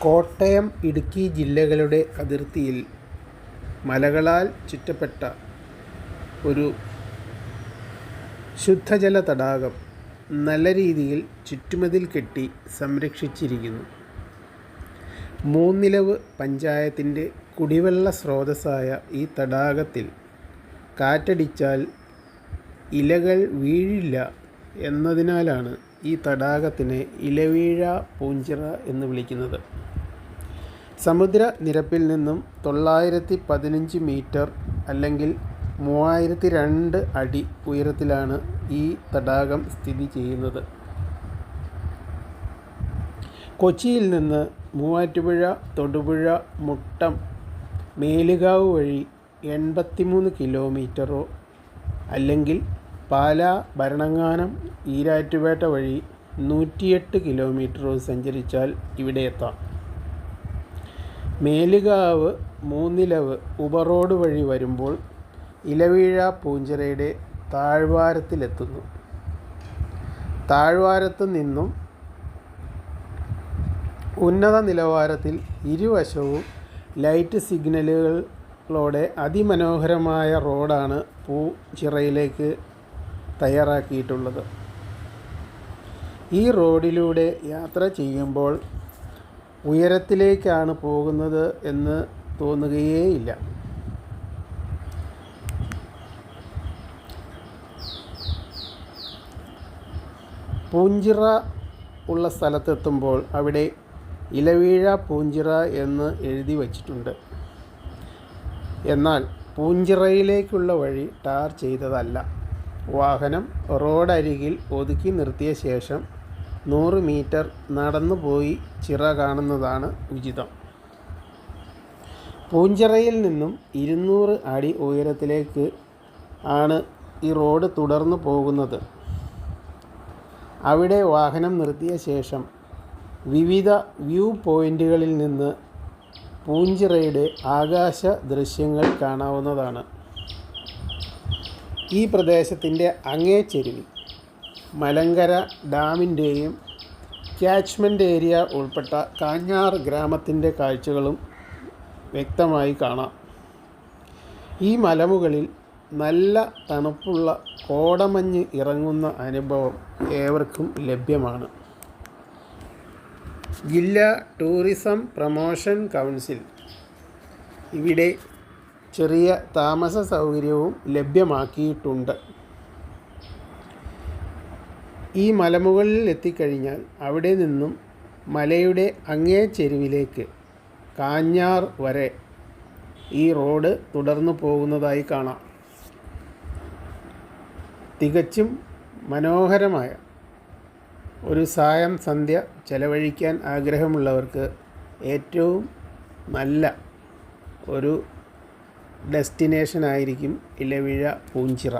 കോട്ടയം ഇടുക്കി ജില്ലകളുടെ അതിർത്തിയിൽ മലകളാൽ ചുറ്റപ്പെട്ട ഒരു ശുദ്ധജല തടാകം നല്ല രീതിയിൽ ചുറ്റുമതിൽ കെട്ടി സംരക്ഷിച്ചിരിക്കുന്നു. മൂന്നിലവ് പഞ്ചായത്തിന്റെ കുടിവെള്ള സ്രോതസ്സായ ഈ തടാകത്തിൽ കാറ്റടിച്ചാൽ ഇലകൾ വീഴില്ല എന്നതിനാലാണ് ഈ തടാകത്തിനെ ഇലവീഴ പൂഞ്ചിറ എന്ന് വിളിക്കുന്നത്. സമുദ്രനിരപ്പിൽ നിന്നും തൊള്ളായിരത്തി പതിനഞ്ച് മീറ്റർ അല്ലെങ്കിൽ മൂവായിരത്തി രണ്ട് അടി ഉയരത്തിലാണ് ഈ തടാകം സ്ഥിതി ചെയ്യുന്നത്. കൊച്ചിയിൽ നിന്ന് മൂവാറ്റുപുഴ തൊടുപുഴ മുട്ടം മേലുകാവ് വഴി എൺപത്തിമൂന്ന് കിലോമീറ്ററോ അല്ലെങ്കിൽ പാലാ ഭരണങ്ങാനം ഈരാറ്റുപേട്ട വഴി നൂറ്റിയെട്ട് കിലോമീറ്റർ സഞ്ചരിച്ചാൽ ഇവിടെ എത്താം. മേലുകാവ് മൂന്നിലവ് ഉപറോഡ് വഴി വരുമ്പോൾ ഇലവീഴ പൂഞ്ചിറയുടെ താഴ്വാരത്തിലെത്തുന്നു. താഴ്വാരത്ത് നിന്നും ഉന്നത നിലവാരത്തിൽ ഇരുവശവും ലൈറ്റ് സിഗ്നലുകളോടെ അതിമനോഹരമായ റോഡാണ് പൂച്ചിറയിലേക്ക് തയ്യാറാക്കിയിട്ടുള്ളത്. ഈ റോഡിലൂടെ യാത്ര ചെയ്യുമ്പോൾ ഉയരത്തിലേക്കാണ് പോകുന്നത് എന്ന് തോന്നുകയേയില്ല. പൂഞ്ചിറ ഉള്ള സ്ഥലത്തെത്തുമ്പോൾ അവിടെ ഇലവീഴ പൂഞ്ചിറ എന്ന് എഴുതി വച്ചിട്ടുണ്ട്. എന്നാൽ പൂഞ്ചിറയിലേക്കുള്ള വഴി ടാർ ചെയ്തതല്ല. വാഹനം റോഡരികിൽ ഒതുക്കി നിർത്തിയ ശേഷം നൂറ് മീറ്റർ നടന്നു പോയി ചിറ കാണുന്നതാണ് ഉചിതം. പൂഞ്ചിറയിൽ നിന്നും ഇരുന്നൂറ് അടി ഉയരത്തിലേക്ക് ആണ് ഈ റോഡ് തുടർന്നു പോകുന്നത്. അവിടെ വാഹനം നിർത്തിയ ശേഷം വിവിധ വ്യൂ പോയിന്റുകളിൽ നിന്ന് പൂഞ്ചിറയുടെ ആകാശ ദൃശ്യങ്ങൾ കാണാവുന്നതാണ്. ഈ പ്രദേശത്തിന്റെ അങ്ങേ ചെരുവിൽ മലങ്കര ഡാമിന്റെയും ക്യാച്ച്മെന്റ് ഏരിയ ഉൾപ്പെട്ട കാഞ്ഞാർ ഗ്രാമത്തിന്റെ കാഴ്ചകളും വ്യക്തമായി കാണാം. ഈ മലമുകളിൽ നല്ല തണുപ്പുള്ള കോടമഞ്ഞ് ഇറങ്ങുന്ന അനുഭവം ഏവർക്കും ലഭ്യമാണ്. ജില്ലാ ടൂറിസം പ്രമോഷൻ കൗൺസിൽ ഇവിടെ ചെറിയ താമസ സൗകര്യവും ലഭ്യമാക്കിയിട്ടുണ്ട്. ഈ മലമുകളിൽ എത്തിക്കഴിഞ്ഞാൽ അവിടെ നിന്നും മലയുടെ അങ്ങേ ചെരുവിലേക്ക് കാഞ്ഞാർ വരെ ഈ റോഡ് തുടർന്നു പോകുന്നതായി കാണാം. തികച്ചും മനോഹരമായ ഒരു സായം സന്ധ്യ ചെലവഴിക്കാൻ ആഗ്രഹമുള്ളവർക്ക് ഏറ്റവും നല്ല ഒരു ഡെസ്റ്റിനേഷൻ ആയിരിക്കും ഇലവിഴ പൂഞ്ചിറ.